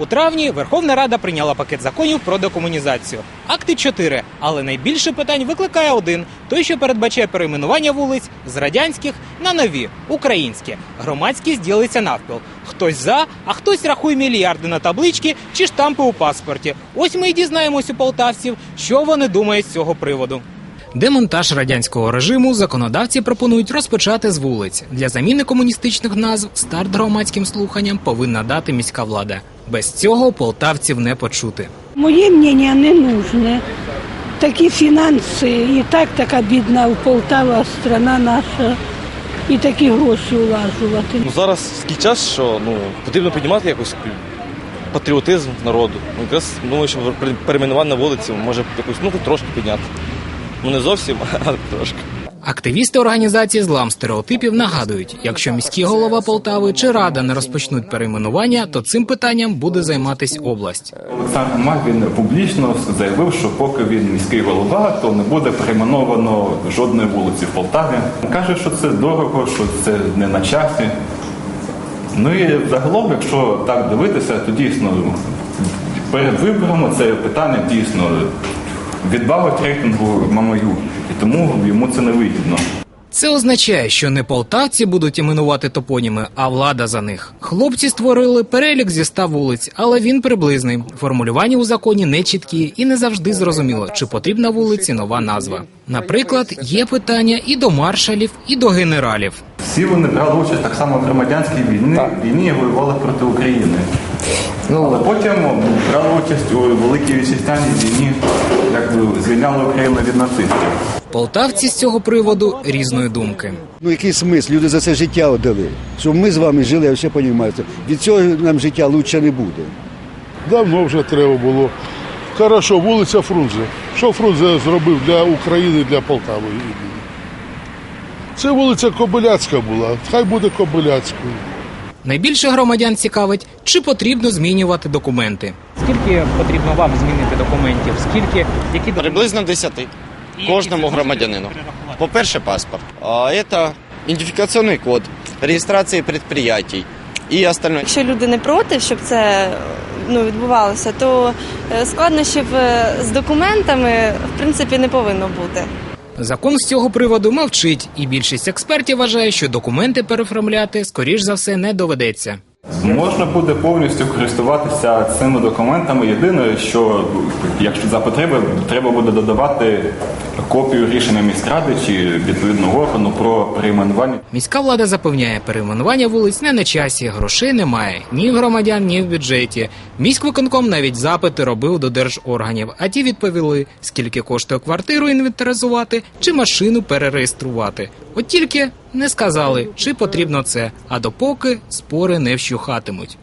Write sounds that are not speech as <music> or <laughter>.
У травні Верховна Рада прийняла пакет законів про декомунізацію. Акти чотири, але найбільше питань викликає один: той, що передбачає перейменування вулиць з радянських на нові українські. Громадськість ділиться навпіл. Хтось за, а хтось рахує мільярди на таблички чи штампи у паспорті. Ось ми і дізнаємось у полтавців, що вони думають з цього приводу. Демонтаж радянського режиму законодавці пропонують розпочати з вулиць. Для заміни комуністичних назв старт громадським слуханням повинна дати міська влада. Без цього полтавців не почути. Моє мнение не нужне. Такі фінанси, і так така бідна в Полтава страна наша, і такі гроші улажувати. Ну зараз такий час, що ну потрібно піднімати якось патріотизм народу. Ну, якраз думаю, що перейменування вулиці може якось ну трошки підняти. Ну не зовсім, <laughs> але трошки. Активісти організації злам стереотипів нагадують, якщо міський голова Полтави чи рада не розпочнуть перейменування, то цим питанням буде займатись область. Олександр Мак він публічно заявив, що поки він міський голова, то не буде перейменовано жодної вулиці в Полтаві. Каже, що це дорого, що це не на часі. Ну і загалом, якщо так дивитися, то дійсно перед виборами це питання дійсно відбавить рейтингу Мамаю, і тому йому це не вигідно. Це означає, що не полтавці будуть іменувати топоніми, а влада за них. Хлопці створили перелік зі ста вулиць, але він приблизний. Формулювання у законі не чіткі і не завжди зрозуміло, чи потрібна вулиці нова назва. Наприклад, є питання і до маршалів, і до генералів. Всі вони брали участь так само в громадянській війні, війні і воювали проти України. Але потім брали участь у великій вітчизняній війні, якби звільняли Україну від нацистів. Полтавці з цього приводу різної думки. Ну який смисл? Люди за це життя віддали. Щоб ми з вами жили, а все розумієте. Від цього нам життя краще не буде. Давно вже треба було. Хорошо, вулиця Фрунзе. Що Фрунзе зробив для України, для Полтави? Це вулиця Кобиляцька була. Хай буде Кобиляцькою. Найбільше громадян цікавить, чи потрібно змінювати документи. Скільки потрібно вам змінити документів? Скільки які Приблизно 10 кожному громадянину. По-перше, паспорт. А це ідентифікаційний код реєстрації підприємств і остальне. Якщо люди не проти, щоб це ну, відбувалося, то е, складнощів е, з документами в принципі не повинно бути. Закон з цього приводу мовчить, і більшість експертів вважає, що документи переформляти скоріш за все не доведеться. Можна буде повністю користуватися цими документами. Єдине, що якщо за потреби, треба буде додавати копію рішення міськради чи відповідного органу про перейменування. Міська влада запевняє, перейменування вулиць не на часі, грошей немає ні в громадян, ні в бюджеті. Міськвиконком навіть запити робив до держорганів, а ті відповіли, скільки коштує квартиру інвентаризувати чи машину перереєструвати. От тільки не сказали, чи потрібно це, а допоки спори не вщухатимуть.